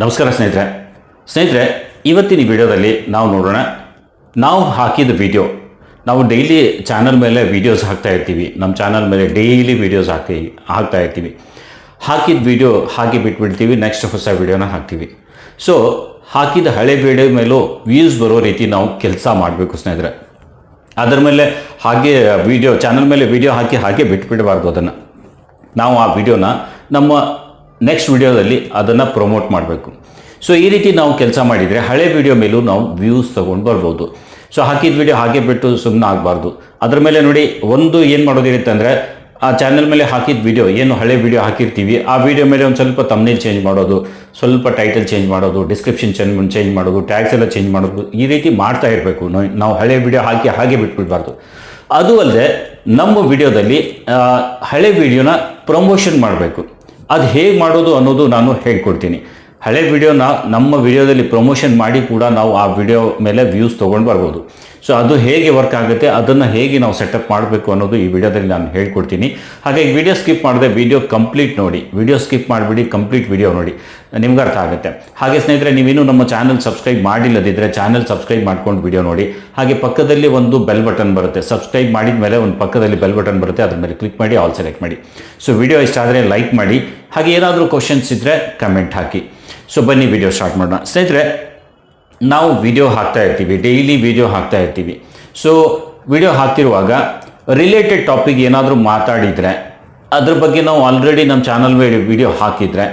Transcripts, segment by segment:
ನಮಸ್ಕಾರ ಸ್ನೇಹಿತರೆ. ಸ್ನೇಹಿತರೆ, ಇವತ್ತಿನ ವಿಡಿಯೋದಲ್ಲಿ ನಾವು ನೋಡೋಣ, ನಾವು ಹಾಕಿದ ವಿಡಿಯೋ, ನಾವು ಡೈಲಿ ಚಾನಲ್ ಮೇಲೆ ವೀಡಿಯೋಸ್ ಹಾಕ್ತಾ ಇರ್ತೀವಿ. ನಮ್ಮ ಚಾನಲ್ ಮೇಲೆ ಡೈಲಿ ವೀಡಿಯೋಸ್ ಹಾಕ್ತೀವಿ ಹಾಕ್ತಾ ಇರ್ತೀವಿ. ಹಾಕಿದ ವಿಡಿಯೋ ಹಾಗೆ ಬಿಟ್ಬಿಡ್ತೀವಿ, ನೆಕ್ಸ್ಟ್ ಹೊಸ ವಿಡಿಯೋನ ಹಾಕ್ತೀವಿ. ಸೊ ಹಾಕಿದ ಹಳೆ ವಿಡಿಯೋ ಮೇಲೂ ವ್ಯೂಸ್ ಬರೋ ರೀತಿ ನಾವು ಕೆಲಸ ಮಾಡಬೇಕು ಸ್ನೇಹಿತರೆ. ಅದರ ಮೇಲೆ ಹಾಗೆ ವಿಡಿಯೋ ಚಾನಲ್ ಮೇಲೆ ವಿಡಿಯೋ ಹಾಕಿ ಹಾಗೆ ಬಿಟ್ಬಿಡಬಾರ್ದು ಅದನ್ನು. ನಾವು ಆ ವಿಡಿಯೋನ ನಮ್ಮ ನೆಕ್ಸ್ಟ್ ವಿಡಿಯೋದಲ್ಲಿ ಅದನ್ನು ಪ್ರಮೋಟ್ ಮಾಡಬೇಕು. ಸೊ ಈ ರೀತಿ ನಾವು ಕೆಲಸ ಮಾಡಿದರೆ ಹಳೆ ವಿಡಿಯೋ ಮೇಲೂ ನಾವು ವ್ಯೂಸ್ ತೊಗೊಂಡು ಬರ್ಬೋದು. ಸೊ ಹಾಕಿದ ವಿಡಿಯೋ ಹಾಗೆ ಬಿಟ್ಟು ಸುಮ್ಮನೆ ಆಗಬಾರ್ದು. ಅದ್ರ ಮೇಲೆ ನೋಡಿ, ಒಂದು ಏನು ಮಾಡೋದಿರುತ್ತೆ ಅಂದರೆ, ಆ ಚಾನಲ್ ಮೇಲೆ ಹಾಕಿದ ವಿಡಿಯೋ ಏನು ಹಳೆ ವಿಡಿಯೋ ಹಾಕಿರ್ತೀವಿ, ಆ ವಿಡಿಯೋ ಮೇಲೆ ಒಂದು ಸ್ವಲ್ಪ ತಮ್ಮನೇಲ್ ಚೇಂಜ್ ಮಾಡೋದು, ಸ್ವಲ್ಪ ಟೈಟಲ್ ಚೇಂಜ್ ಮಾಡೋದು ಡಿಸ್ಕ್ರಿಪ್ಷನ್ ಚೇಂಜ್ ಚೇಂಜ್ ಮಾಡೋದು ಟ್ಯಾಗ್ಸ್ ಎಲ್ಲ ಚೇಂಜ್ ಮಾಡೋದು, ಈ ರೀತಿ ಮಾಡ್ತಾ ಇರಬೇಕು. ನಾವು ಹಳೆ ವಿಡಿಯೋ ಹಾಕಿ ಹಾಗೆ ಬಿಟ್ಬಿಡ್ಬಾರ್ದು. ಅದು ಅಲ್ಲದೆ ನಮ್ಮ ವಿಡಿಯೋದಲ್ಲಿ ಹಳೆ ವಿಡಿಯೋನ ಪ್ರಮೋಷನ್ ಮಾಡಬೇಕು. ಅದು ಹೇಗೆ ಮಾಡೋದು ಅನ್ನೋದು ನಾನು ಹೇಳ್ಕೊಡ್ತೀನಿ. ಹಳೆ ವಿಡಿಯೋನ ನಮ್ಮ ವಿಡಿಯೋದಲ್ಲಿ ಪ್ರಮೋಷನ್ ಮಾಡಿ ಕೂಡ ನಾವು ಆ ವಿಡಿಯೋ ಮೇಲೆ ವ್ಯೂಸ್ ತೊಗೊಂಡು ಬರ್ಬೋದು. ಸೊ ಅದು ಹೇಗೆ ವರ್ಕ್ ಆಗುತ್ತೆ, ಅದನ್ನು ಹೇಗೆ ನಾವು ಸೆಟಪ್ ಮಾಡಬೇಕು ಅನ್ನೋದು ಈ ವಿಡಿಯೋದಲ್ಲಿ ನಾನು ಹೇಳ್ಕೊಡ್ತೀನಿ. ಹಾಗಾಗಿ ವಿಡಿಯೋ ಸ್ಕಿಪ್ ಮಾಡಿದೆ ವಿಡಿಯೋ ಕಂಪ್ಲೀಟ್ ನೋಡಿ. ವಿಡಿಯೋ ಸ್ಕಿಪ್ ಮಾಡಿಬಿಡಿ ಕಂಪ್ಲೀಟ್ ವಿಡಿಯೋ ನೋಡಿ. ನಿಮ್ಗೆ ಅರ್ಥ ಆಗುತ್ತೆ. ಹಾಗೆ ಸ್ನೇಹಿತರೆ ನೀವಿನ್ನೂ ನಮ್ಮ ಚಾನಲ್ ಸಬ್ಸ್ಕ್ರೈಬ್ ಮಾಡಿಲ್ಲದಿದ್ದರೆ ಚಾನಲ್ ಸಬ್ಸ್ಕ್ರೈಬ್ ಮಾಡ್ಕೊಂಡು ವಿಡಿಯೋ ನೋಡಿ. ಹಾಗೆ ಪಕ್ಕದಲ್ಲಿ ಒಂದು ಬೆಲ್ ಬಟನ್ ಬರುತ್ತೆ. ಸಬ್ಸ್ಕ್ರೈಬ್ ಮಾಡಿದ ಮೇಲೆ ಒಂದು ಪಕ್ಕದಲ್ಲಿ ಬೆಲ್ ಬಟನ್ ಬರುತ್ತೆ. ಅದ್ರ ಮೇಲೆ ಕ್ಲಿಕ್ ಮಾಡಿ ಆಲ್ ಸೆಲೆಕ್ಟ್ ಮಾಡಿ. ಸೊ ವಿಡಿಯೋ ಇಷ್ಟ ಆದರೆ ಲೈಕ್ ಮಾಡಿ. ಹಾಗೆ ಏನಾದರೂ ಕ್ವಶನ್ಸ್ ಇದ್ದರೆ ಕಮೆಂಟ್ ಹಾಕಿ. ಸೊ ಬನ್ನಿ ವಿಡಿಯೋ ಸ್ಟಾರ್ಟ್ ಮಾಡೋಣ. ಸ್ನೇಹಿತರೆ ನಾವು ವಿಡಿಯೋ ಹಾಕ್ತಾ ಇರ್ತೀವಿ ಡೈಲಿ ವಿಡಿಯೋ ಹಾಕ್ತಾ ಇರ್ತೀವಿ. ಸೊ ವಿಡಿಯೋ ಹಾಕ್ತಿರುವಾಗ ರಿಲೇಟೆಡ್ ಟಾಪಿಕ್ ಏನಾದರೂ ಮಾತಾಡಿದರೆ, ಅದ್ರ ಬಗ್ಗೆ ನಾವು ಆಲ್ರೆಡಿ ನಮ್ಮ ಚಾನಲ್ ಮೇಲೆ ವಿಡಿಯೋ ಹಾಕಿದರೆ,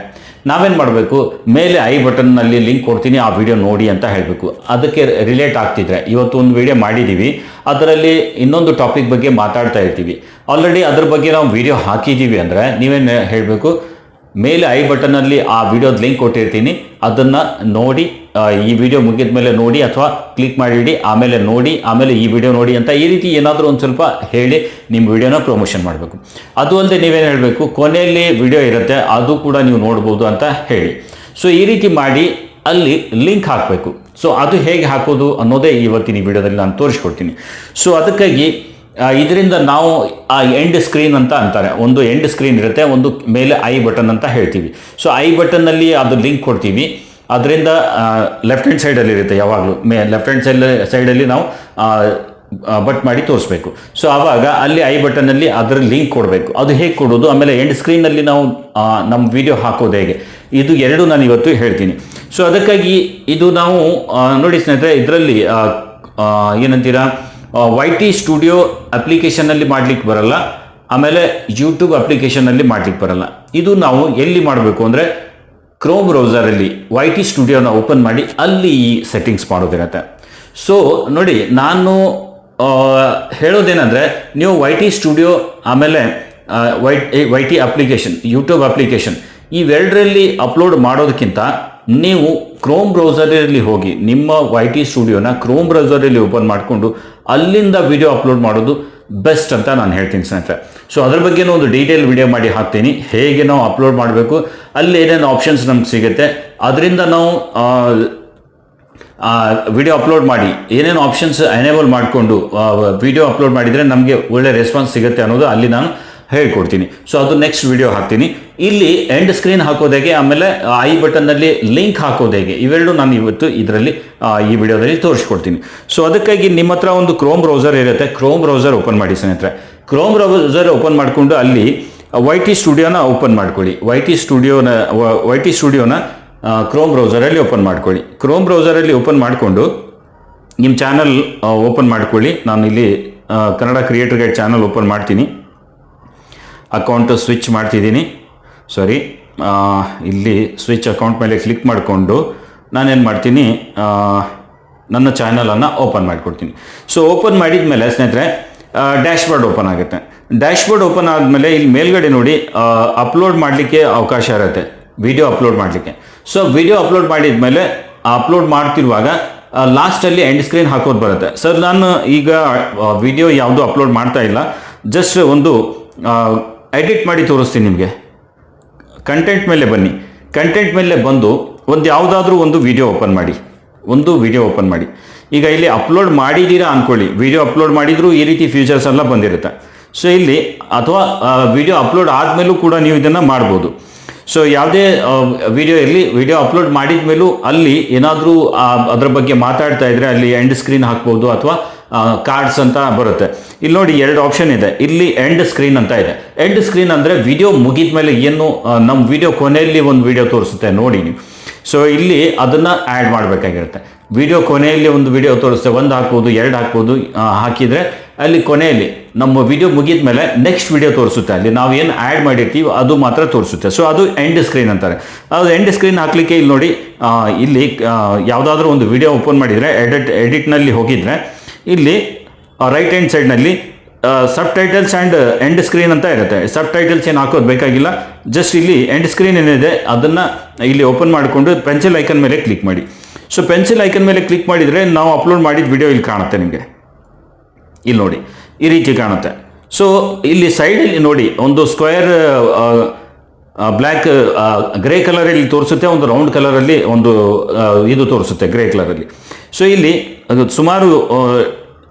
ನಾವೇನು ಮಾಡಬೇಕು? ಮೇಲೆ ಐ ಬಟನ್ನಲ್ಲಿ ಲಿಂಕ್ ಕೊಡ್ತೀನಿ, ಆ ವಿಡಿಯೋ ನೋಡಿ ಅಂತ ಹೇಳಬೇಕು. ಅದಕ್ಕೆ ರಿಲೇಟ್ ಆಗ್ತಿದ್ರೆ, ಇವತ್ತು ಒಂದು ವಿಡಿಯೋ ಮಾಡಿದ್ದೀವಿ ಅದರಲ್ಲಿ ಇನ್ನೊಂದು ಟಾಪಿಕ್ ಬಗ್ಗೆ ಮಾತಾಡ್ತಾ ಇರ್ತೀವಿ. ಆಲ್ರೆಡಿ ಅದ್ರ ಬಗ್ಗೆ ನಾವು ವಿಡಿಯೋ ಹಾಕಿದ್ದೀವಿ ಅಂದರೆ, ನೀವೇನು ಹೇಳಬೇಕು? ಮೇಲೆ ಐ ಬಟನ್ನಲ್ಲಿ ಆ ವಿಡಿಯೋದ ಲಿಂಕ್ ಕೊಟ್ಟಿರ್ತೀನಿ. ಅದನ್ನು ನೋಡಿ ಈ ವಿಡಿಯೋ ಮುಗಿದ ಮೇಲೆ ನೋಡಿ ಅಥವಾ ಕ್ಲಿಕ್ ಮಾಡಿಡಿ, ಆಮೇಲೆ ನೋಡಿ, ಆಮೇಲೆ ಈ ವಿಡಿಯೋ ನೋಡಿ ಅಂತ ಈ ರೀತಿ ಏನಾದರೂ ಒಂದು ಸ್ವಲ್ಪ ಹೇಳಿ ನಿಮ್ಮ ವಿಡಿಯೋನ ಪ್ರಮೋಷನ್ ಮಾಡಬೇಕು. ಅದು ಅಲ್ಲದೆ ನೀವೇನು ಹೇಳಬೇಕು? ಕೊನೆಯಲ್ಲಿ ವಿಡಿಯೋ ಇರುತ್ತೆ, ಅದು ಕೂಡ ನೀವು ನೋಡ್ಬೋದು ಅಂತ ಹೇಳಿ. ಸೊ ಈ ರೀತಿ ಮಾಡಿ, ಅಲ್ಲಿ ಲಿಂಕ್ ಹಾಕಬೇಕು. ಸೊ ಅದು ಹೇಗೆ ಹಾಕೋದು ಅನ್ನೋದೇ ಇವತ್ತಿನ ವಿಡಿಯೋದಲ್ಲಿ ನಾನು ತೋರಿಸ್ಕೊಡ್ತೀನಿ. ಸೊ ಅದಕ್ಕಾಗಿ ಇದರಿಂದ ನಾವು ಆ ಎಂಡ್ ಸ್ಕ್ರೀನ್ ಅಂತ ಅಂತಾರೆ. ಒಂದು ಎಂಡ್ ಸ್ಕ್ರೀನ್ ಇರುತ್ತೆ, ಒಂದು ಮೇಲೆ ಐ ಬಟನ್ ಅಂತ ಹೇಳ್ತೀವಿ. ಸೊ ಐ ಬಟನ್ನಲ್ಲಿ ಅದು ಲಿಂಕ್ ಕೊಡ್ತೀವಿ. ಅದರಿಂದ ಲೆಫ್ಟ್ ಹ್ಯಾಂಡ್ ಸೈಡಲ್ಲಿ ಇರುತ್ತೆ ಯಾವಾಗಲೂ. ಮೇ ಲೆಫ್ಟ್ ಹ್ಯಾಂಡ್ ಸೈಡ್ ಸೈಡಲ್ಲಿ ನಾವು ಬಟ್ ಮಾಡಿ ತೋರಿಸ್ಬೇಕು. ಸೊ ಆವಾಗ ಅಲ್ಲಿ ಐ ಬಟನಲ್ಲಿ ಅದರ ಲಿಂಕ್ ಕೊಡಬೇಕು. ಅದು ಹೇಗೆ ಕೊಡೋದು? ಆಮೇಲೆ ಎಂಡ್ ಸ್ಕ್ರೀನಲ್ಲಿ ನಾವು ನಮ್ಮ ವಿಡಿಯೋ ಹಾಕೋದು ಹೇಗೆ? ಇದು ಎರಡು ನಾನು ಇವತ್ತು ಹೇಳ್ತೀನಿ. ಸೊ ಅದಕ್ಕಾಗಿ ಇದು ನಾವು ನೋಡಿ ಸ್ನೇಹಿತರೆ, ಇದರಲ್ಲಿ ಏನಂತೀರಾ ವೈ ಟಿ ಸ್ಟುಡಿಯೋ ಅಪ್ಲಿಕೇಶನಲ್ಲಿ ಮಾಡ್ಲಿಕ್ಕೆ ಬರಲ್ಲ. ಆಮೇಲೆ ಯೂಟ್ಯೂಬ್ ಅಪ್ಲಿಕೇಶನಲ್ಲಿ ಮಾಡ್ಲಿಕ್ಕೆ ಬರಲ್ಲ. ಇದು ನಾವು ಎಲ್ಲಿ ಮಾಡಬೇಕು ಅಂದರೆ ಕ್ರೋಮ್ ಬ್ರೌಸರಲ್ಲಿ ವೈ ಟಿ ಸ್ಟುಡಿಯೋನ ಓಪನ್ ಮಾಡಿ ಅಲ್ಲಿ ಈ ಸೆಟ್ಟಿಂಗ್ಸ್ ಮಾಡೋದಿರತ್ತೆ. ಸೊ ನೋಡಿ, ನಾನು ಹೇಳೋದೇನೆಂದರೆ, ನೀವು ವೈ ಟಿ ಸ್ಟುಡಿಯೋ ಆಮೇಲೆ Y Y T application YouTube application ಇವೆರಡರಲ್ಲಿ upload ಮಾಡೋದಕ್ಕಿಂತ ನೀವು ಕ್ರೋಮ್ ಬ್ರೌಸರಲ್ಲಿ ಹೋಗಿ ನಿಮ್ಮ ವೈ ಟಿ ಸ್ಟುಡಿಯೋನ ಕ್ರೋಮ್ ಬ್ರೌಸರಲ್ಲಿ ಓಪನ್ ಮಾಡಿಕೊಂಡು ಅಲ್ಲಿಂದ ವಿಡಿಯೋ ಅಪ್ಲೋಡ್ ಮಾಡೋದು ಬೆಸ್ಟ್ ಅಂತ ನಾನು ಹೇಳ್ತೀನಿ ಸ್ನೇಹಿತರೆ. ಸೊ ಅದ್ರ ಬಗ್ಗೆನೂ ಒಂದು ಡೀಟೇಲ್ ವಿಡಿಯೋ ಮಾಡಿ ಹಾಕ್ತೀನಿ. ಹೇಗೆ ನಾವು ಅಪ್ಲೋಡ್ ಮಾಡಬೇಕು, ಅಲ್ಲಿ ಏನೇನು ಆಪ್ಷನ್ಸ್ ನಮ್ಗೆ ಸಿಗುತ್ತೆ, ಅದರಿಂದ ನಾವು ವಿಡಿಯೋ ಅಪ್ಲೋಡ್ ಮಾಡಿ, ಏನೇನು ಆಪ್ಷನ್ಸ್ ಎನೇಬಲ್ ಮಾಡಿಕೊಂಡು ವಿಡಿಯೋ ಅಪ್ಲೋಡ್ ಮಾಡಿದರೆ ನಮಗೆ ಒಳ್ಳೆ ರೆಸ್ಪಾನ್ಸ್ ಸಿಗುತ್ತೆ ಅನ್ನೋದು ಅಲ್ಲಿ ನಾನು ಹೇಳ್ಕೊಡ್ತೀನಿ. ಸೊ ಅದು ನೆಕ್ಸ್ಟ್ ವಿಡಿಯೋ ಹಾಕ್ತೀನಿ. ಇಲ್ಲಿ ಎಂಡ್ ಸ್ಕ್ರೀನ್ ಹಾಕೋದು ಹೇಗೆ? ಆಮೇಲೆ ಐ ಬಟನ್ನಲ್ಲಿ ಲಿಂಕ್ ಹಾಕೋದು ಹೇಗೆ? ಇವೆರಡು ನಾನು ಇವತ್ತು ಇದರಲ್ಲಿ ಈ ವಿಡಿಯೋದಲ್ಲಿ ತೋರಿಸ್ಕೊಡ್ತೀನಿ. ಸೊ ಅದಕ್ಕಾಗಿ ನಿಮ್ಮ ಹತ್ರ ಒಂದು ಕ್ರೋಮ್ ಬ್ರೌಸರ್ ಇರುತ್ತೆ. ಕ್ರೋಮ್ ಬ್ರೌಸರ್ ಓಪನ್ ಮಾಡಿ ಸ್ನೇಹಿತರೆ. ಕ್ರೋಮ್ ಬ್ರೌಸರ್ ಓಪನ್ ಮಾಡಿಕೊಂಡು ಅಲ್ಲಿ ವೈ ಟಿ ಸ್ಟುಡಿಯೋನ ಓಪನ್ ಮಾಡ್ಕೊಳ್ಳಿ. ವೈ ಟಿ ಸ್ಟುಡಿಯೋನ ವೈ ಟಿ ಸ್ಟುಡಿಯೋನ ಕ್ರೋಮ್ ಬ್ರೌಸರಲ್ಲಿ ಓಪನ್ ಮಾಡ್ಕೊಳ್ಳಿ. ಕ್ರೋಮ್ ಬ್ರೌಸರಲ್ಲಿ ಓಪನ್ ಮಾಡಿಕೊಂಡು ನಿಮ್ಮ ಚಾನಲ್ ಓಪನ್ ಮಾಡ್ಕೊಳ್ಳಿ. ನಾನು ಇಲ್ಲಿ Kannada creator guide channel open ಮಾಡ್ತೀನಿ. ಅಕೌಂಟು ಸ್ವಿಚ್ ಮಾಡ್ತಿದ್ದೀನಿ. ಸಾರಿ ಇಲ್ಲಿ ಸ್ವಿಚ್ ಅಕೌಂಟ್ ಮೇಲೆ ಕ್ಲಿಕ್ ಮಾಡಿಕೊಂಡು ನಾನೇನು ಮಾಡ್ತೀನಿ ನನ್ನ ಚಾನಲನ್ನು ಓಪನ್ ಮಾಡಿಕೊಡ್ತೀನಿ. ಸೊ ಓಪನ್ ಮಾಡಿದ ಮೇಲೆ ಸ್ನೇಹಿತರೆ ಡ್ಯಾಶ್ಬೋರ್ಡ್ ಓಪನ್ ಆಗುತ್ತೆ. ಡ್ಯಾಶ್ಬೋರ್ಡ್ ಓಪನ್ ಆದಮೇಲೆ ಇಲ್ಲಿ ಮೇಲ್ಗಡೆ ನೋಡಿ ಅಪ್ಲೋಡ್ ಮಾಡಲಿಕ್ಕೆ ಅವಕಾಶ ಇರುತ್ತೆ. ವಿಡಿಯೋ ಅಪ್ಲೋಡ್ ಮಾಡಲಿಕ್ಕೆ. ಸೊ ವಿಡಿಯೋ ಅಪ್ಲೋಡ್ ಮಾಡಿದ ಮೇಲೆ ಅಪ್ಲೋಡ್ ಮಾಡ್ತಿರುವಾಗ ಲಾಸ್ಟಲ್ಲಿ ಎಂಡ್ ಸ್ಕ್ರೀನ್ ಹಾಕೋದು ಬರುತ್ತೆ. ಸರ್ ನಾನು ಈಗ ವಿಡಿಯೋ ಯಾವುದು ಅಪ್ಲೋಡ್ ಮಾಡ್ತಾ ಇಲ್ಲ. ಜಸ್ಟ್ ಒಂದು ಎಡಿಟ್ ಮಾಡಿ ತೋರಿಸ್ತೀನಿ ನಿಮಗೆ. ಕಂಟೆಂಟ್ ಮೇಲೆ ಬನ್ನಿ. ಕಂಟೆಂಟ್ ಮೇಲೆ ಬಂದು ಒಂದು ಯಾವುದಾದ್ರೂ ಒಂದು ವಿಡಿಯೋ ಓಪನ್ ಮಾಡಿ. ಒಂದು ವಿಡಿಯೋ ಓಪನ್ ಮಾಡಿ. ಈಗ ಇಲ್ಲಿ ಅಪ್ಲೋಡ್ ಮಾಡಿದ್ದೀರಾ ಅಂದ್ಕೊಳ್ಳಿ ವಿಡಿಯೋ ಅಪ್ಲೋಡ್ ಮಾಡಿದರೂ ಈ ರೀತಿ ಫ್ಯೂಚರ್ಸ್ ಎಲ್ಲ ಬಂದಿರುತ್ತೆ. ಸೊ ಇಲ್ಲಿ ಅಥವಾ ವಿಡಿಯೋ ಅಪ್ಲೋಡ್ ಆದಮೇಲೂ ಕೂಡ ನೀವು ಇದನ್ನು ಮಾಡ್ಬೋದು. ಸೊ ಯಾವುದೇ ವಿಡಿಯೋ ಇರಲಿ ವಿಡಿಯೋ ಅಪ್ಲೋಡ್ ಮಾಡಿದ ಮೇಲೂ ಅಲ್ಲಿ ಏನಾದರೂ ಅದರ ಬಗ್ಗೆ ಮಾತಾಡ್ತಾ ಇದ್ದರೆ ಅಲ್ಲಿ ಎಂಡ್ ಸ್ಕ್ರೀನ್ ಹಾಕ್ಬೋದು ಅಥವಾ ಕಾರ್ಡ್ಸ್ ಅಂತ ಬರುತ್ತೆ. ಇಲ್ಲಿ ನೋಡಿ ಎರಡು ಆಪ್ಷನ್ ಇದೆ. ಇಲ್ಲಿ ಎಂಡ್ ಸ್ಕ್ರೀನ್ ಅಂತ ಇದೆ. ಎಂಡ್ ಸ್ಕ್ರೀನ್ ಅಂದರೆ ವಿಡಿಯೋ ಮುಗಿದ ಮೇಲೆ ಏನು ನಮ್ಮ ವಿಡಿಯೋ ಕೊನೆಯಲ್ಲಿ ಒಂದು ವಿಡಿಯೋ ತೋರಿಸುತ್ತೆ. ನೋಡಿ ನೀವು. ಸೊ ಇಲ್ಲಿ ಅದನ್ನು ಆ್ಯಡ್ ಮಾಡಬೇಕಾಗಿರುತ್ತೆ. ವಿಡಿಯೋ ಕೊನೆಯಲ್ಲಿ ಒಂದು ವಿಡಿಯೋ ತೋರಿಸುತ್ತೆ. ಒಂದು ಹಾಕ್ಬೋದು, ಎರಡು ಹಾಕ್ಬೋದು ಹಾಕಿದರೆ ಅಲ್ಲಿ ಕೊನೆಯಲ್ಲಿ ನಮ್ಮ ವಿಡಿಯೋ ಮುಗಿದ ಮೇಲೆ ನೆಕ್ಸ್ಟ್ ವಿಡಿಯೋ ತೋರಿಸುತ್ತೆ. ಅಲ್ಲಿ ನಾವು ಏನು ಆ್ಯಡ್ ಮಾಡಿರ್ತೀವಿ ಅದು ಮಾತ್ರ ತೋರಿಸುತ್ತೆ. ಸೊ ಅದು ಎಂಡ್ ಸ್ಕ್ರೀನ್ ಅಂತಾರೆ. ಅದು ಎಂಡ್ ಸ್ಕ್ರೀನ್ ಹಾಕ್ಲಿಕ್ಕೆ ಇಲ್ಲಿ ನೋಡಿ ಇಲ್ಲಿ ಯಾವುದಾದ್ರೂ ಒಂದು ವಿಡಿಯೋ ಓಪನ್ ಮಾಡಿದರೆ ಎಡಿಟ್ ಎಡಿಟ್ನಲ್ಲಿ ಹೋಗಿದ್ರೆ ಇಲ್ಲಿ ರೈಟ್ ಹ್ಯಾಂಡ್ ಸೈಡ್ನಲ್ಲಿ subtitles and end screen ಅಂತ ಇರುತ್ತೆ. ಸಬ್ ಟೈಟಲ್ಸ್ ಏನು ಹಾಕೋದು ಬೇಕಾಗಿಲ್ಲ. ಜಸ್ಟ್ ಇಲ್ಲಿ ಎಂಡ್ ಸ್ಕ್ರೀನ್ ಏನಿದೆ, ಅದನ್ನು ಇಲ್ಲಿ ಓಪನ್ ಮಾಡಿಕೊಂಡು ಪೆನ್ಸಿಲ್ ಐಕನ್ ಮೇಲೆ ಕ್ಲಿಕ್ ಮಾಡಿ. ಸೊ ಪೆನ್ಸಿಲ್ ಐಕನ್ ಮೇಲೆ ಕ್ಲಿಕ್ ಮಾಡಿದರೆ ನಾವು ಅಪ್ಲೋಡ್ ಮಾಡಿದ ವಿಡಿಯೋ ಇಲ್ಲಿ ಕಾಣುತ್ತೆ ನಿಮಗೆ. ಇಲ್ಲಿ ನೋಡಿ, ಈ ರೀತಿ ಕಾಣುತ್ತೆ. ಸೊ ಇಲ್ಲಿ ಸೈಡಲ್ಲಿ ನೋಡಿ, ಒಂದು ಸ್ಕ್ವೇರ್ ಬ್ಲ್ಯಾಕ್ ಗ್ರೇ ಕಲರಲ್ಲಿ ತೋರಿಸುತ್ತೆ, ಒಂದು ರೌಂಡ್ ಕಲರಲ್ಲಿ ಒಂದು ಇದು ತೋರಿಸುತ್ತೆ ಗ್ರೇ ಕಲರಲ್ಲಿ ಸೊ ಇಲ್ಲಿ ಅದು ಸುಮಾರು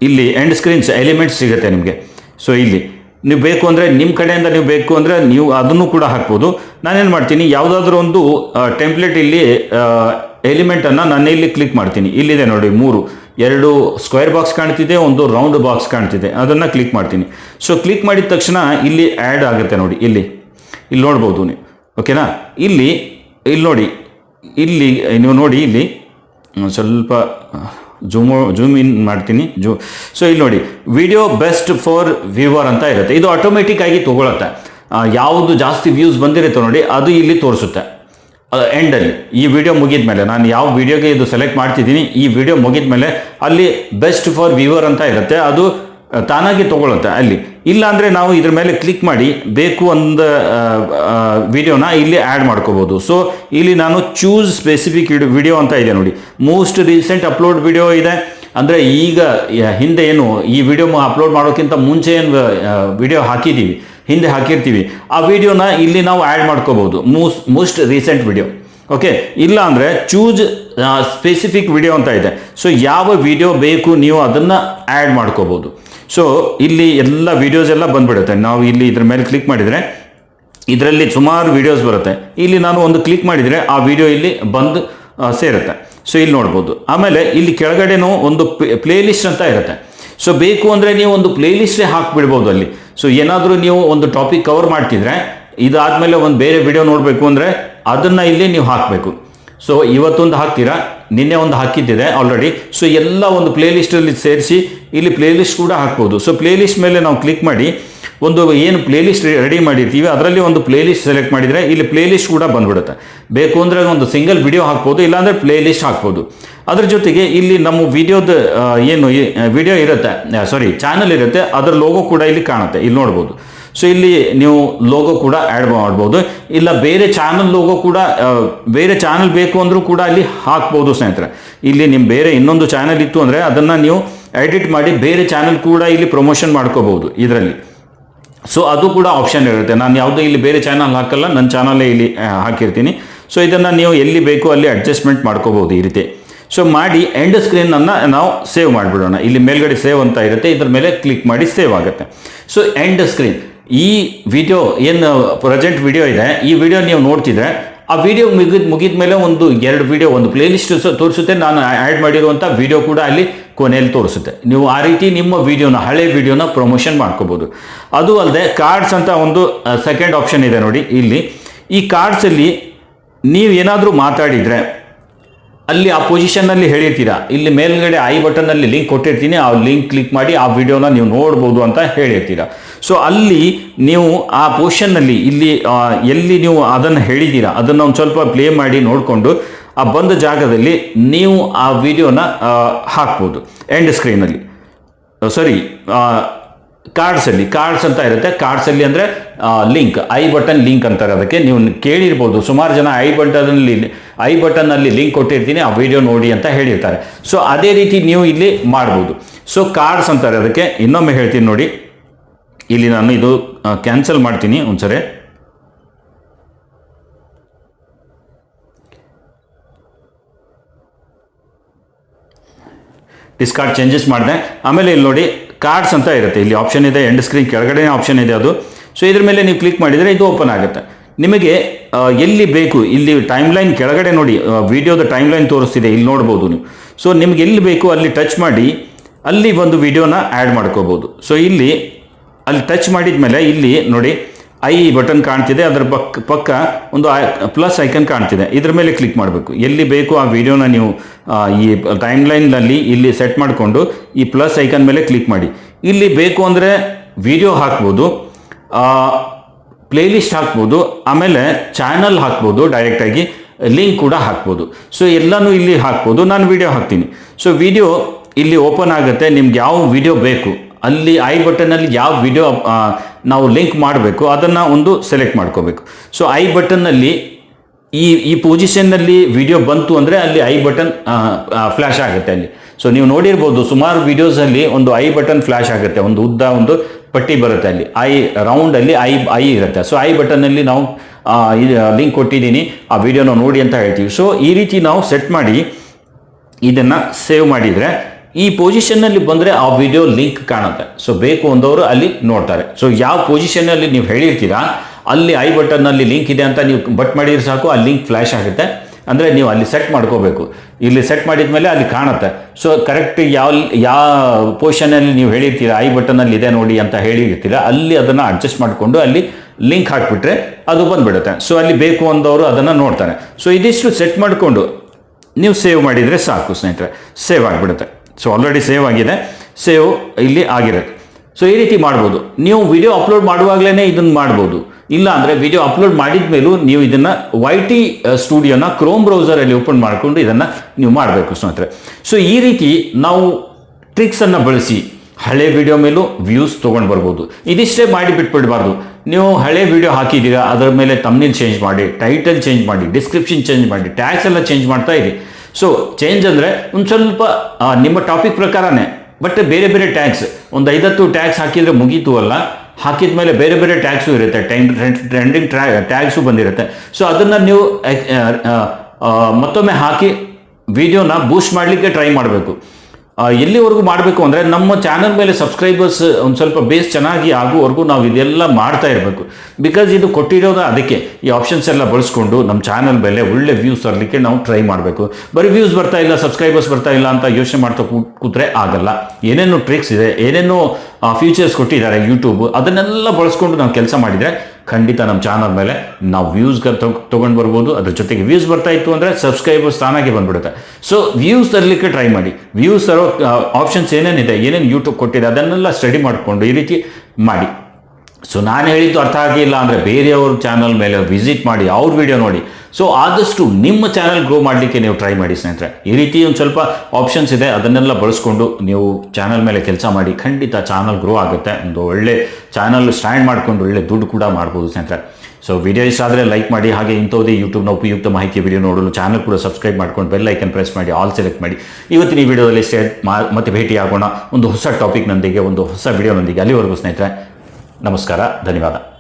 ಇಲ್ಲಿ ಎಂಡ್ ಸ್ಕ್ರೀನ್ಸ್ ಎಲಿಮೆಂಟ್ಸ್ ಸಿಗುತ್ತೆ ನಿಮಗೆ. ಸೊ ಇಲ್ಲಿ. ನೀವು ಬೇಕು ಅಂದರೆ ನಿಮ್ಮ ಕಡೆಯಿಂದ ನೀವು ಬೇಕು ಅಂದರೆ ನೀವು ಅದನ್ನು ಕೂಡ ಹಾಕ್ಬೋದು. ನಾನೇನು ಮಾಡ್ತೀನಿ, ಯಾವುದಾದ್ರೂ ಒಂದು ಟೆಂಪ್ಲೇಟ್ ಇಲ್ಲಿ ಎಲಿಮೆಂಟನ್ನು ನಾನು ಇಲ್ಲಿ ಕ್ಲಿಕ್ ಮಾಡ್ತೀನಿ. ಇಲ್ಲಿದೆ ನೋಡಿ, ಮೂರು. ಎರಡು ಸ್ಕ್ವೇರ್ ಬಾಕ್ಸ್ ಕಾಣ್ತಿದೆ, ಒಂದು ರೌಂಡ್ ಬಾಕ್ಸ್ ಕಾಣ್ತಿದೆ. ಅದನ್ನು ಕ್ಲಿಕ್ ಮಾಡ್ತೀನಿ. ಸೊ ಕ್ಲಿಕ್ ಮಾಡಿದ ತಕ್ಷಣ ಇಲ್ಲಿ ಆ್ಯಡ್ ಆಗುತ್ತೆ ನೋಡಿ, ಇಲ್ಲಿ. ಇಲ್ಲಿ ನೋಡ್ಬೋದು ನೀವು. ಓಕೆನಾ ಇಲ್ಲಿ ಇಲ್ಲಿ ನೋಡಿ. ಇಲ್ಲಿ, ನೀವು ನೋಡಿ ಇಲ್ಲಿ ಸ್ವಲ್ಪ ಜೂಮ್ ಜೂಮ್ ಇನ್ ಮಾಡ್ತೀನಿ. ಜೂ ಸೊ ಇಲ್ಲಿ ನೋಡಿ ವಿಡಿಯೋ ಬೆಸ್ಟ್ ಫಾರ್ ವ್ಯೂವರ್ ಅಂತ ಇರುತ್ತೆ. ಇದು ಆಟೋಮೆಟಿಕ್ ಆಗಿ ತೊಗೊಳತ್ತೆ. ಯಾವುದು ಜಾಸ್ತಿ ವ್ಯೂಸ್ ಬಂದಿರುತ್ತೋ ನೋಡಿ, ಅದು ಇಲ್ಲಿ ತೋರಿಸುತ್ತೆ. ಎಂಡಲ್ಲಿ ಈ ವಿಡಿಯೋ ಮುಗಿದ ಮೇಲೆ ನಾನು ಯಾವ ವಿಡಿಯೋಗೆ ಇದು ಸೆಲೆಕ್ಟ್ ಮಾಡ್ತಿದ್ದೀನಿ, ಈ ವಿಡಿಯೋ ಮುಗಿದ ಮೇಲೆ ಅಲ್ಲಿ ಬೆಸ್ಟ್ ಫಾರ್ ವ್ಯೂವರ್ ಅಂತ ಇರುತ್ತೆ. ಅದು, ತಾನಾಗಿ ತೊಗೊಳುತ್ತೆ ಅಲ್ಲಿ. ಇಲ್ಲ ಅಂದರೆ ನಾವು ಇದ್ರ ಮೇಲೆ ಕ್ಲಿಕ್ ಮಾಡಿ ಬೇಕು ಒಂದು ವಿಡಿಯೋನ ಇಲ್ಲಿ ಆ್ಯಡ್ ಮಾಡ್ಕೋಬೋದು. ಸೊ ಇಲ್ಲಿ ನಾನು ಚೂಸ್ ಸ್ಪೆಸಿಫಿಕ್ ವಿಡಿಯೋ ಅಂತ ಇದೆ ನೋಡಿ. ಮೋಸ್ಟ್ ರೀಸೆಂಟ್ ಅಪ್ಲೋಡ್ ವಿಡಿಯೋ ಇದೆ. ಅಂದರೆ ಈಗ ಹಿಂದೆ ಏನು, ಈ ವಿಡಿಯೋ ಅಪ್ಲೋಡ್ ಮಾಡೋಕ್ಕಿಂತ ಮುಂಚೆ ಏನು ವಿಡಿಯೋ ಹಾಕಿದ್ದೀವಿ ಹಿಂದೆ ಹಾಕಿರ್ತೀವಿ. ಆ ವಿಡಿಯೋನ ಇಲ್ಲಿ ನಾವು ಆ್ಯಡ್ ಮಾಡ್ಕೋಬೋದು. ಮೋಸ್ ಮೋಸ್ಟ್ ರೀಸೆಂಟ್ ವಿಡಿಯೋ ಓಕೆ ಇಲ್ಲ ಅಂದರೆ ಚೂಸ್ ಸ್ಪೆಸಿಫಿಕ್ ವಿಡಿಯೋ ಅಂತ ಇದೆ. ಸೊ ಯಾವ ವಿಡಿಯೋ ಬೇಕು ನೀವು ಅದನ್ನು ಆ್ಯಡ್ ಮಾಡ್ಕೋಬೋದು. ಸೊ ಇಲ್ಲಿ ಎಲ್ಲ ವೀಡಿಯೋಸ್ ಎಲ್ಲ ಬಂದ್ಬಿಡುತ್ತೆ. ನಾವು ಇಲ್ಲಿ ಇದ್ರ ಮೇಲೆ ಕ್ಲಿಕ್ ಮಾಡಿದರೆ ಇದರಲ್ಲಿ ಸುಮಾರು ವಿಡಿಯೋಸ್ ಬರುತ್ತೆ. ಇಲ್ಲಿ ನಾನು ಒಂದು ಕ್ಲಿಕ್ ಮಾಡಿದರೆ ಆ ವಿಡಿಯೋ ಇಲ್ಲಿ ಬಂದು ಸೇರುತ್ತೆ. ಸೊ ಇಲ್ಲಿ ನೋಡ್ಬೋದು. ಆಮೇಲೆ ಇಲ್ಲಿ ಕೆಳಗಡೆನೂ ಒಂದು ಪ್ಲೇ ಲಿಸ್ಟ್ ಅಂತ ಇರುತ್ತೆ. ಸೊ ಬೇಕು ಅಂದರೆ ನೀವು ಒಂದು ಪ್ಲೇ ಲಿಸ್ಟೇ ಹಾಕ್ಬಿಡ್ಬೋದು ಅಲ್ಲಿ. ಸೊ ಏನಾದರೂ ನೀವು ಒಂದು ಟಾಪಿಕ್ ಕವರ್ ಮಾಡ್ತಿದ್ರೆ, ಇದಾದಮೇಲೆ ಒಂದು ಬೇರೆ ವಿಡಿಯೋ ನೋಡಬೇಕು ಅಂದರೆ ಅದನ್ನು ಇಲ್ಲಿ ನೀವು ಹಾಕಬೇಕು. ಸೊ ಇವತ್ತೊಂದು ಹಾಕ್ತೀರಾ? ನಿನ್ನೆ ಒಂದು ಹಾಕಿದ್ದಿದೆ ಆಲ್ರೆಡಿ ಸೊ ಎಲ್ಲ ಒಂದು ಪ್ಲೇ ಲಿಸ್ಟಲ್ಲಿ ಸೇರಿಸಿ ಇಲ್ಲಿ ಪ್ಲೇ ಲಿಸ್ಟ್ ಕೂಡ ಹಾಕ್ಬೋದು. ಸೊ ಪ್ಲೇ ಲಿಸ್ಟ್ ಮೇಲೆ ನಾವು ಕ್ಲಿಕ್ ಮಾಡಿ, ಒಂದು ಏನು ಪ್ಲೇ ಲಿಸ್ಟ್ ರೆಡಿ ಮಾಡಿರ್ತೀವಿ, ಅದರಲ್ಲಿ ಒಂದು ಪ್ಲೇ ಲಿಸ್ಟ್ ಸೆಲೆಕ್ಟ್ ಮಾಡಿದರೆ ಇಲ್ಲಿ ಪ್ಲೇ ಲಿಸ್ಟ್ ಕೂಡ ಬಂದ್ಬಿಡುತ್ತೆ. ಬೇಕು ಅಂದರೆ ಒಂದು ಸಿಂಗಲ್ ವಿಡಿಯೋ ಹಾಕ್ಬೋದು, ಇಲ್ಲಾಂದರೆ ಪ್ಲೇ ಲಿಸ್ಟ್ ಹಾಕ್ಬೋದು. ಅದ್ರ ಜೊತೆಗೆ ಇಲ್ಲಿ ನಮ್ಮ ವಿಡಿಯೋದ ಏನು ವಿಡಿಯೋ ಇರುತ್ತೆ ಸಾರಿ ಚಾನಲ್ ಇರುತ್ತೆ, ಅದರ ಲೋಗೋ ಕೂಡ ಇಲ್ಲಿ ಕಾಣುತ್ತೆ. ಇಲ್ಲಿ ನೋಡ್ಬೋದು. ಸೊ ಇಲ್ಲಿ ನೀವು ಲೋಗೋ ಕೂಡ ಆ್ಯಡ್ ಮಾಡ್ಬೋದು. ಇಲ್ಲ ಬೇರೆ ಚಾನಲ್ ಲೋಗೋ ಕೂಡ ಬೇರೆ ಚಾನಲ್ ಬೇಕು ಅಂದರೂ ಕೂಡ ಅಲ್ಲಿ ಹಾಕ್ಬೋದು ಸ್ನೇಹಿತರೆ. ಇಲ್ಲಿ ನಿಮ್ಮ ಬೇರೆ ಇನ್ನೊಂದು ಚಾನಲ್ ಇತ್ತು ಅಂದರೆ ಅದನ್ನು ನೀವು ಎಡಿಟ್ ಮಾಡಿ ಬೇರೆ ಚಾನಲ್ ಕೂಡ ಇಲ್ಲಿ ಪ್ರಮೋಷನ್ ಮಾಡ್ಕೋಬಹುದು ಇದರಲ್ಲಿ. ಸೊ ಅದು ಕೂಡ ಆಪ್ಷನ್ ಇರುತ್ತೆ. ನಾನು ಯಾವುದೋ ಇಲ್ಲಿ ಬೇರೆ ಚಾನಲ್ ಹಾಕಲ್ಲ ನನ್ನ ಚಾನಲ್ಲೇ ಇಲ್ಲಿ ಹಾಕಿರ್ತೀನಿ. ಸೊ ಇದನ್ನು ನೀವು ಎಲ್ಲಿ ಬೇಕೋ ಅಲ್ಲಿ ಅಡ್ಜಸ್ಟ್ಮೆಂಟ್ ಮಾಡ್ಕೋಬಹುದು ಈ ರೀತಿ. ಸೊ ಮಾಡಿ ಎಂಡ್ ಸ್ಕ್ರೀನನ್ನು ನಾವು ಸೇವ್ ಮಾಡಿಬಿಡೋಣ. ಇಲ್ಲಿ ಮೇಲ್ಗಡೆ ಸೇವ್ ಅಂತ ಇರುತ್ತೆ. ಇದ್ರ ಮೇಲೆ ಕ್ಲಿಕ್ ಮಾಡಿ ಸೇವ್ ಆಗುತ್ತೆ. ಸೊ ಎಂಡ್ ಸ್ಕ್ರೀನ್ ಈ ವಿಡಿಯೋ ಏನು ಪ್ರೆಸೆಂಟ್ ವಿಡಿಯೋ ಇದೆ, ಈ ವಿಡಿಯೋ ನೀವು ನೋಡ್ತಿದ್ರೆ, ಆ ವಿಡಿಯೋ ಮುಗಿದ ಮುಗಿದ ಮೇಲೆ ಒಂದು ಎರಡು ವಿಡಿಯೋ ಒಂದು ಪ್ಲೇ ಲಿಸ್ಟ್ ತೋರಿಸುತ್ತೆ. ನಾನು ಆ್ಯಡ್ ಮಾಡಿರುವಂಥ ವಿಡಿಯೋ ಕೂಡ ಅಲ್ಲಿ ಕೊನೆಯಲ್ಲಿ ತೋರಿಸುತ್ತೆ. ನೀವು ಆ ರೀತಿ ನಿಮ್ಮ ವಿಡಿಯೋನ ಹಳೆ ವಿಡಿಯೋನ ಪ್ರಮೋಷನ್ ಮಾಡ್ಕೋಬೋದು. ಅದು ಅಲ್ಲದೆ ಕಾರ್ಡ್ಸ್ ಅಂತ ಒಂದು ಸೆಕೆಂಡ್ ಆಪ್ಷನ್ ಇದೆ ನೋಡಿ ಇಲ್ಲಿ. ಈ ಕಾರ್ಡ್ಸಲ್ಲಿ ನೀವು ಏನಾದರೂ ಮಾತಾಡಿದರೆ, ಅಲ್ಲಿ ಆ ಪೊಸಿಷನ್ನಲ್ಲಿ ಹೇಳಿರ್ತೀರಾ? ಇಲ್ಲಿ ಮೇಲ್ಗಡೆ ಐ ಬಟನ್ನಲ್ಲಿ ಲಿಂಕ್ ಕೊಟ್ಟಿರ್ತೀನಿ. ಆ ಲಿಂಕ್ ಕ್ಲಿಕ್ ಮಾಡಿ ಆ ವಿಡಿಯೋನ ನೀವು ನೋಡ್ಬೋದು ಅಂತ ಹೇಳಿರ್ತೀರಾ? ಸೊ ಅಲ್ಲಿ ನೀವು ಆ ಪೋರ್ಷನ್ನಲ್ಲಿ ಇಲ್ಲಿ ಎಲ್ಲಿ ನೀವು ಅದನ್ನು ಹೇಳಿದ್ದೀರಾ ಅದನ್ನು ಒಂದು ಸ್ವಲ್ಪ ಪ್ಲೇ ಮಾಡಿ ನೋಡಿಕೊಂಡು, ಆ ಬಂದ ಜಾಗದಲ್ಲಿ ನೀವು ಆ ವಿಡಿಯೋನ ಹಾಕ್ಬೋದು. ಎಂಡ್ ಸ್ಕ್ರೀನಲ್ಲಿ ಸಾರಿ ಕಾರ್ಡ್ಸಲ್ಲಿ ಕಾರ್ಡ್ಸ್ ಅಂತ ಇರುತ್ತೆ. ಕಾರ್ಡ್ಸಲ್ಲಿ ಅಂದರೆ ಲಿಂಕ್ ಐ ಬಟನ್ ಲಿಂಕ್ ಅಂತಾರೆ. ಅದಕ್ಕೆ ನೀವು ಕೇಳಿರ್ಬೋದು. ಸುಮಾರು ಜನ ಐ ಬಟನಲ್ಲಿ ಐ ಬಟನ್ನಲ್ಲಿ ಲಿಂಕ್ ಕೊಟ್ಟಿರ್ತೀನಿ, ಆ ವಿಡಿಯೋ ನೋಡಿ ಅಂತ ಹೇಳಿರ್ತಾರೆ. ಸೊ ಅದೇ ರೀತಿ ನೀವು ಇಲ್ಲಿ ಮಾಡ್ಬೋದು. ಸೊ ಕಾರ್ಡ್ಸ್ ಅಂತಾರೆ. ಅದಕ್ಕೆ ಇನ್ನೊಮ್ಮೆ ಹೇಳ್ತೀನಿ ನೋಡಿ. ಇಲ್ಲಿ ನಾನು ಇದು ಕ್ಯಾನ್ಸಲ್ ಮಾಡ್ತೀನಿ ಒಂದ್ಸರಿ. ಡಿಸ್ಕಾರ್ಡ್ ಚೇಂಜಸ್ ಮಾಡಿದೆ. ಆಮೇಲೆ ಇಲ್ಲಿ ನೋಡಿ ಕಾರ್ಡ್ಸ್ ಅಂತ ಇರುತ್ತೆ. ಇಲ್ಲಿ ಆಪ್ಷನ್ ಇದೆ ಎಂಡ್ ಸ್ಕ್ರೀನ್ ಕೆಳಗಡೆ ಆಪ್ಷನ್ ಇದೆ ಅದು. ಸೊ ಇದ್ರ ಮೇಲೆ ನೀವು ಕ್ಲಿಕ್ ಮಾಡಿದರೆ ಇದು ಓಪನ್ ಆಗುತ್ತೆ. ನಿಮಗೆ ಎಲ್ಲಿ ಬೇಕು, ಇಲ್ಲಿ ಟೈಮ್ ಲೈನ್ ಕೆಳಗಡೆ ನೋಡಿ ವಿಡಿಯೋದ ಟೈಮ್ ಲೈನ್ ತೋರಿಸ್ತಿದೆ, ಇಲ್ಲಿ ನೋಡ್ಬೋದು ನೀವು. ಸೊ ನಿಮ್ಗೆ ಎಲ್ಲಿ ಬೇಕು, ಅಲ್ಲಿ ಟಚ್ ಮಾಡಿ, ಅಲ್ಲಿ ಒಂದು ವಿಡಿಯೋನ ಆ್ಯಡ್ ಮಾಡ್ಕೋಬೋದು. ಸೊ ಇಲ್ಲಿ ಅಲ್ಲಿ ಟಚ್ ಮಾಡಿದ ಮೇಲೆ ಇಲ್ಲಿ ನೋಡಿ ಐ ಬಟನ್ ಕಾಣ್ತಿದೆ, ಅದರ ಪಕ್ಕ ಪಕ್ಕ ಒಂದು ಪ್ಲಸ್ ಐಕನ್ ಕಾಣ್ತಿದೆ. ಇದ್ರ ಮೇಲೆ ಕ್ಲಿಕ್ ಮಾಡಬೇಕು. ಎಲ್ಲಿ ಬೇಕು ಆ ವಿಡಿಯೋನ ನೀವು ಈ ಟೈಮ್ ಲೈನ್ನಲ್ಲಿ ಇಲ್ಲಿ ಸೆಟ್ ಮಾಡಿಕೊಂಡು ಈ ಪ್ಲಸ್ ಐಕನ್ ಮೇಲೆ ಕ್ಲಿಕ್ ಮಾಡಿ. ಇಲ್ಲಿ ಬೇಕು ಅಂದರೆ ವಿಡಿಯೋ ಹಾಕ್ಬೋದು ಪ್ಲೇಲಿಸ್ಟ್ ಹಾಕ್ಬೋದು, ಆಮೇಲೆ ಚಾನಲ್ ಹಾಕ್ಬೋದು ಡೈರೆಕ್ಟಾಗಿ ಲಿಂಕ್ ಕೂಡ ಹಾಕ್ಬೋದು. ಸೊ ಎಲ್ಲನೂ ಇಲ್ಲಿ ಹಾಕ್ಬೋದು. ನಾನು ವಿಡಿಯೋ ಹಾಕ್ತೀನಿ. ಸೊ ವಿಡಿಯೋ ಇಲ್ಲಿ ಓಪನ್ ಆಗುತ್ತೆ. ನಿಮ್ಗೆ ಯಾವ ವಿಡಿಯೋ ಬೇಕು? ಅಲ್ಲಿ ಐ ಬಟನಲ್ಲಿ ಯಾವ ವಿಡಿಯೋ ನಾವು ಲಿಂಕ್ ಮಾಡಬೇಕು, ಅದನ್ನು ಒಂದು ಸೆಲೆಕ್ಟ್ ಮಾಡ್ಕೋಬೇಕು. ಸೊ ಐ ಬಟನ್ನಲ್ಲಿ ಈ ಈ ಪೊಸಿಷನ್ನಲ್ಲಿ ವಿಡಿಯೋ ಬಂತು ಅಂದರೆ ಅಲ್ಲಿ ಐ ಬಟನ್ ಫ್ಲ್ಯಾಶ್ ಆಗುತ್ತೆ ಅಲ್ಲಿ. ಸೊ ನೀವು ನೋಡಿರ್ಬೋದು ಸುಮಾರು ವಿಡಿಯೋಸಲ್ಲಿ ಒಂದು ಐ ಬಟನ್ ಫ್ಲ್ಯಾಶ್ ಆಗುತ್ತೆ. ಒಂದು ಉದ್ದ, ಒಂದು ಪಟ್ಟಿ ಬರುತ್ತೆ ಅಲ್ಲಿ. ಐ ರೌಂಡಲ್ಲಿ ಐ ಐ ಇರುತ್ತೆ. ಸೊ ಐ ಬಟನ್ನಲ್ಲಿ ನಾವು ಲಿಂಕ್ ಕೊಟ್ಟಿದ್ದೀನಿ. ಆ ವಿಡಿಯೋನ ನೋಡಿ ಅಂತ ಹೇಳ್ತೀವಿ. ಸೊ ಈ ರೀತಿ ನಾವು ಸೆಟ್ ಮಾಡಿ ಇದನ್ನು ಸೇವ್ ಮಾಡಿದರೆ ಈ ಪೊಸಿಷನ್ನಲ್ಲಿ ಬಂದರೆ ಆ ವಿಡಿಯೋ ಲಿಂಕ್ ಕಾಣುತ್ತೆ. ಸೊ ಬೇಕು ಅಂದವರು ಅಲ್ಲಿ ನೋಡ್ತಾರೆ. ಸೊ ಯಾವ ಪೊಸಿಷನ್ನಲ್ಲಿ ನೀವು ಹೇಳಿರ್ತೀರಾ, ಅಲ್ಲಿ ಐ ಬಟನ್ನಲ್ಲಿ ಲಿಂಕ್ ಇದೆ ಅಂತ ನೀವು ಬಟ್ ಮಾಡಿದ್ರೆ ಸಾಕು, ಆ ಲಿಂಕ್ ಫ್ಲ್ಯಾಶ್ ಆಗುತ್ತೆ. ಅಂದರೆ ನೀವು ಅಲ್ಲಿ ಸೆಟ್ ಮಾಡ್ಕೋಬೇಕು. ಇಲ್ಲಿ ಸೆಟ್ ಮಾಡಿದ ಮೇಲೆ ಅಲ್ಲಿ ಕಾಣುತ್ತೆ. ಸೊ ಕರೆಕ್ಟ್ ಯಾವ ಯಾವ ಪೊಸಿಷನಲ್ಲಿ ನೀವು ಹೇಳಿರ್ತೀರ ಐ ಬಟನಲ್ಲಿ ಇದೆ ನೋಡಿ ಅಂತ ಹೇಳಿರ್ತೀರ, ಅಲ್ಲಿ ಅದನ್ನು ಅಡ್ಜಸ್ಟ್ ಮಾಡಿಕೊಂಡು ಅಲ್ಲಿ ಲಿಂಕ್ ಹಾಕಿಬಿಟ್ರೆ ಅದು ಬಂದುಬಿಡುತ್ತೆ. ಸೊ ಅಲ್ಲಿ ಬೇಕು ಅಂದವರು ಅದನ್ನು ನೋಡ್ತಾರೆ. ಸೊ ಇದಿಷ್ಟು ಸೆಟ್ ಮಾಡಿಕೊಂಡು ನೀವು ಸೇವ್ ಮಾಡಿದರೆ ಸಾಕು ಸ್ನೇಹಿತರೆ. ಸೇವ್ ಆಗಿಬಿಡುತ್ತೆ. ಸೊ ಆಲ್ರೆಡಿ ಸೇವ್ ಆಗಿದೆ. ಸೇವ್ ಇಲ್ಲಿ ಆಗಿರುತ್ತೆ. ಸೊ ಈ ರೀತಿ ಮಾಡ್ಬೋದು. ನೀವು ವಿಡಿಯೋ ಅಪ್ಲೋಡ್ ಮಾಡುವಾಗಲೇ ಇದನ್ನು ಮಾಡ್ಬೋದು. ಇಲ್ಲ ಅಂದರೆ ವಿಡಿಯೋ ಅಪ್ಲೋಡ್ ಮಾಡಿದ ಮೇಲೂ ನೀವು ಇದನ್ನು ವೈ ಟಿ ಸ್ಟುಡಿಯೋನ ಕ್ರೋಮ್ ಬ್ರೌಸರಲ್ಲಿ ಓಪನ್ ಮಾಡಿಕೊಂಡು ಇದನ್ನು ನೀವು ಮಾಡಬೇಕು ಸ್ನೇಹಿತರೆ. ಸೊ ಈ ರೀತಿ ನಾವು ಟ್ರಿಕ್ಸನ್ನು ಬಳಸಿ ಹಳೆ ವಿಡಿಯೋ ಮೇಲೂ ವ್ಯೂಸ್ ತೊಗೊಂಡು ಬರ್ಬೋದು. ಇದಿಷ್ಟೇ ಮಾಡಿ ಬಿಟ್ಬಿಡಬಾರ್ದು. ನೀವು ಹಳೆ ವಿಡಿಯೋ ಹಾಕಿದ್ದೀರಾ, ಅದರ ಮೇಲೆ ತಮ್ನಿಲ್ ಚೇಂಜ್ ಮಾಡಿ ಟೈಟಲ್ ಚೇಂಜ್ ಮಾಡಿ ಡಿಸ್ಕ್ರಿಪ್ಷನ್ ಚೇಂಜ್ ಮಾಡಿ ಟ್ಯಾಕ್ಸ್ ಎಲ್ಲ ಚೇಂಜ್ ಮಾಡ್ತಾ ಇರಿ. ಸೊ ಚೇಂಜ್ ಅಂದರೆ ಒಂದು ಸ್ವಲ್ಪ ನಿಮ್ಮ ಟಾಪಿಕ್ ಪ್ರಕಾರನೇ ಬಟ್ ಬೇರೆ ಬೇರೆ ಟ್ಯಾಕ್ಸ್ ಒಂದು ಐದತ್ತು ಟ್ಯಾಕ್ಸ್ ಹಾಕಿದರೆ ಮುಗೀತು ಅಲ್ಲ, ಹಾಕಿದ ಮೇಲೆ ಬೇರೆ ಬೇರೆ ಟ್ಯಾಕ್ಸು ಇರುತ್ತೆ ಟ್ರೆಂಡಿಂಗ್ ಟ್ರ್ಯಾ ಟ್ಯಾಕ್ಸು ಬಂದಿರುತ್ತೆ. ಸೊ ಅದನ್ನು ನೀವು ಮತ್ತೊಮ್ಮೆ ಹಾಕಿ ವಿಡಿಯೋನ ಬೂಸ್ಟ್ ಮಾಡಲಿಕ್ಕೆ ಟ್ರೈ ಮಾಡಬೇಕು. ಎಲ್ಲಿವರೆಗೂ ಮಾಡಬೇಕು ಅಂದರೆ ನಮ್ಮ ಚಾನಲ್ ಮೇಲೆ ಸಬ್ಸ್ಕ್ರೈಬರ್ಸ್ ಒಂದು ಸ್ವಲ್ಪ ಬೇಸ್ ಚೆನ್ನಾಗಿ ಆಗುವವರೆಗೂ ನಾವು ಇದೆಲ್ಲ ಮಾಡ್ತಾ ಇರಬೇಕು. ಬಿಕಾಸ್ ಇದು ಕೊಟ್ಟಿರೋದು ಅದಕ್ಕೆ ಈ ಆಪ್ಷನ್ಸ್ ಎಲ್ಲ ಬಳಸ್ಕೊಂಡು ನಮ್ಮ ಚಾನಲ್ ಮೇಲೆ ಒಳ್ಳೆ ವ್ಯೂಸ್ ತರಲಿಕ್ಕೆ ನಾವು ಟ್ರೈ ಮಾಡಬೇಕು. ಬರೀ ವ್ಯೂಸ್ ಬರ್ತಾ ಇಲ್ಲ ಸಬ್ಸ್ಕ್ರೈಬರ್ಸ್ ಬರ್ತಾ ಇಲ್ಲ ಅಂತ ಯೋಚನೆ ಮಾಡ್ತಾ ಕೂತ್ರೆ ಆಗಲ್ಲ. ಏನೇನು ಟ್ರಿಕ್ಸ್ ಇದೆ, ಏನೇನೋ ಫೀಚರ್ಸ್ ಕೊಟ್ಟಿದ್ದಾರೆ ಯೂಟ್ಯೂಬ್ ಅದನ್ನೆಲ್ಲ ಬಳಸ್ಕೊಂಡು ನಾವು ಕೆಲಸ ಮಾಡಿದರೆ ಖಂಡಿತ ನಮ್ಮ ಚಾನಲ್ ಮೇಲೆ ನಾವು ವ್ಯೂಸ್ ತೊಗೊಂಡು ಬರ್ಬೋದು. ಅದ್ರ ಜೊತೆಗೆ ವ್ಯೂಸ್ ಬರ್ತಾ ಇತ್ತು ಅಂದರೆ ಸಬ್ಸ್ಕ್ರೈಬರ್ಸ್ ತಾನಾಗೆ ಬಂದ್ಬಿಡುತ್ತೆ. ಸೊ ವ್ಯೂಸ್ ತರಲಿಕ್ಕೆ ಟ್ರೈ ಮಾಡಿ. ವ್ಯೂಸ್ ತರೋ ಆಪ್ಷನ್ಸ್ ಏನೇನಿದೆ, ಏನೇನು ಯೂಟ್ಯೂಬ್ ಕೊಟ್ಟಿದೆ, ಅದನ್ನೆಲ್ಲ ಸ್ಟಡಿ ಮಾಡಿಕೊಂಡು ಈ ರೀತಿ ಮಾಡಿ. ಸೊ ನಾನು ಹೇಳಿದ್ದು ಅರ್ಥ ಆಗಿಲ್ಲ ಅಂದರೆ ಬೇರೆಯವ್ರ ಚಾನಲ್ ಮೇಲೆ ವಿಸಿಟ್ ಮಾಡಿ ಅವ್ರ ವಿಡಿಯೋ ನೋಡಿ. ಸೊ ಆದಷ್ಟು ನಿಮ್ಮ ಚಾನಲ್ ಗ್ರೋ ಮಾಡಲಿಕ್ಕೆ ನೀವು ಟ್ರೈ ಮಾಡಿ ಸ್ನೇಹಿತರೆ. ಈ ರೀತಿ ಒಂದು ಸ್ವಲ್ಪ ಆಪ್ಷನ್ಸ್ ಇದೆ, ಅದನ್ನೆಲ್ಲ ಬಳಸ್ಕೊಂಡು ನೀವು ಚಾನಲ್ ಮೇಲೆ ಕೆಲಸ ಮಾಡಿ ಖಂಡಿತ ಚಾನಲ್ ಗ್ರೋ ಆಗುತ್ತೆ. ಒಂದು ಒಳ್ಳೆ ಚಾನಲ್ ಸ್ಟ್ಯಾಂಡ್ ಮಾಡ್ಕೊಂಡು ಒಳ್ಳೆ ದುಡ್ಡು ಕೂಡ ಮಾಡ್ಬೋದು ಸ್ನೇಹಿತರೆ. ಸೊ ವಿಡಿಯೋ ಇಷ್ಟ ಆದರೆ ಲೈಕ್ ಮಾಡಿ, ಹಾಗೆ ಇಂಥದ್ದೇ ಯೂಟ್ಯೂಬ್ನ ಉಪಯುಕ್ತ ಮಾಹಿತಿ ವಿಡಿಯೋ ನೋಡಲು ಚಾನಲ್ ಕೂಡ ಸಬ್ಸ್ಕ್ರೈಬ್ ಮಾಡ್ಕೊಂಡು ಬೆಲ್ ಐಕನ್ ಪ್ರೆಸ್ ಮಾಡಿ ಆಲ್ ಸೆಲೆಕ್ಟ್ ಮಾಡಿ. ಇವತ್ತಿನ ಈ ವಿಡಿಯೋದಲ್ಲಿ ಮಾ- ಮತ್ತೆ ಭೇಟಿ ಆಗೋಣ ಒಂದು ಹೊಸ ಟಾಪಿಕ್ನೊಂದಿಗೆ ಒಂದು ಹೊಸ ವಿಡಿಯೋನೊಂದಿಗೆ ಅಲ್ಲಿವರೆಗೂ ಸ್ನೇಹಿತರೆ. ನಮಸ್ಕಾರ ಧನ್ಯವಾದ.